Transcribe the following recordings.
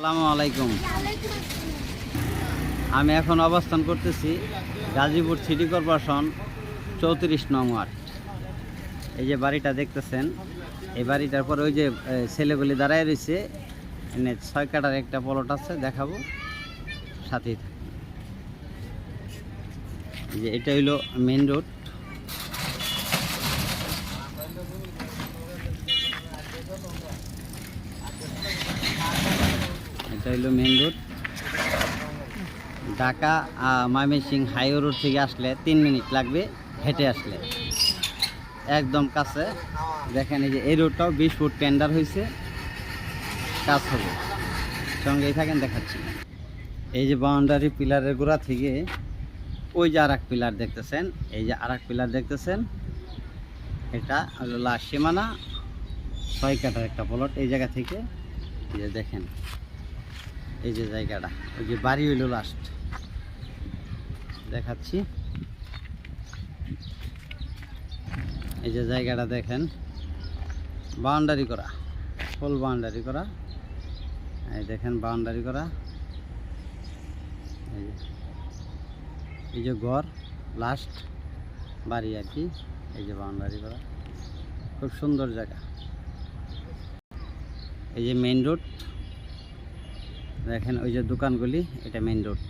আসসালামু আলাইকুম। আমি এখন অবস্থান করতেছি গাজীপুর সিটি কর্পোরেশন চৌত্রিশ নং ওয়ার্ড। এই যে বাড়িটা দেখতেছেন, এই বাড়িটার পরে ওই যে ছেলেগুলি দাঁড়ায় রয়েছে। এনে ছয় কাটার একটা পলট আছে, দেখাবো। সাথেই যে এটা হইল মেন রোড এটা হইল মেন রোড ঢাকা আহ, ময়মনসিংহ হাইওয়ে রোড থেকে আসলে তিন মিনিট লাগবে হেঁটে আসলে। একদম কাছে। দেখেন এই যে এই রোডটাও বিশ ফুট টেন্ডার হয়েছে কাজ হবে। সঙ্গেই থাকেন দেখাচ্ছি। এই যে বাউন্ডারি পিলারের গোড়া থেকে ওই যে আর পিলার দেখতেছেন এই যে আর পিলার দেখতেছেন এটা হলো লাশ সীমানা ছয় কাটার একটা প্লট এই জায়গা থেকে। যে দেখেন। এই যে জায়গাটা, ওই যে বাড়ি হইল লাস্ট দেখাচ্ছি। এই যে জায়গাটা দেখেন বাউন্ডারি করা ফুল বাউন্ডারি করা। এই দেখেন বাউন্ডারি করা। এই যে এই যে ঘর লাস্ট বাড়ি আর কি, এই যে বাউন্ডারি করা। খুব সুন্দর জায়গা। এই যে মেইন রোড দেখেন ওই যে দোকানগুলি, এটা মেইন রোড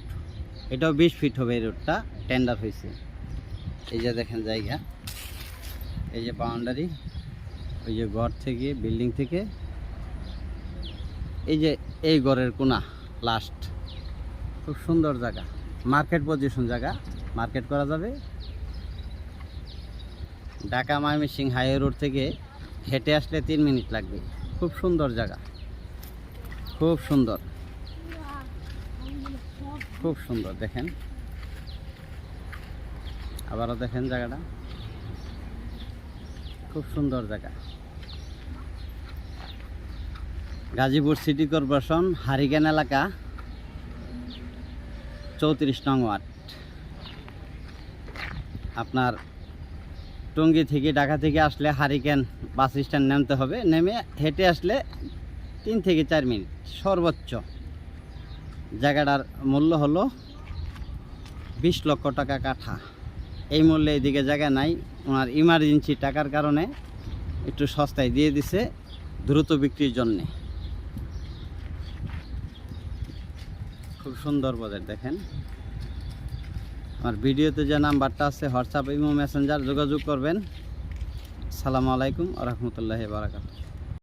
এটাও বিশ ফিট হবে এই রোডটা টেন্ডার হয়েছে। এই যে দেখেন জায়গা। এই যে বাউন্ডারি ওই যে ঘর থেকে বিল্ডিং থেকে। এই যে এই ঘরের কোনা লাস্ট খুব সুন্দর জায়গা। মার্কেট পজিশন জায়গা। মার্কেট করা যাবে। ঢাকা ময়মনসিং হাইওয়ে রোড থেকে হেঁটে আসলে তিন মিনিট লাগবে। খুব সুন্দর জায়গা। খুব সুন্দর। খুব সুন্দর, দেখেন। আবারও দেখেন জায়গাটা। খুব সুন্দর জায়গা। গাজীপুর সিটি কর্পোরেশন, হারিকেন এলাকা, চৌত্রিশ নং ওয়ার্ড। আপনার টঙ্গী থেকে ঢাকা থেকে আসলে হারিকেন বাস স্ট্যান্ড নামতে হবে। নেমে হেঁটে আসলে তিন থেকে চার মিনিট, সর্বোচ্চ। জায়গাটার মূল্য হলো বিশ লক্ষ টাকা কাঠা। এই মূল্যে এইদিকে জায়গা নাই। ওনার ইমার্জেন্সি টাকার কারণে একটু সস্তায় দিয়ে দিছে দ্রুত বিক্রির জন্যে। খুব সুন্দর বাজার দেখেন। আমার ভিডিওতে যে নাম্বারটা আছে হোয়াটসঅ্যাপ ইমো মেসেঞ্জার যোগাযোগ করবেন। সালামু আলাইকুম রহমতুল্লাহ বারাকাতুহ।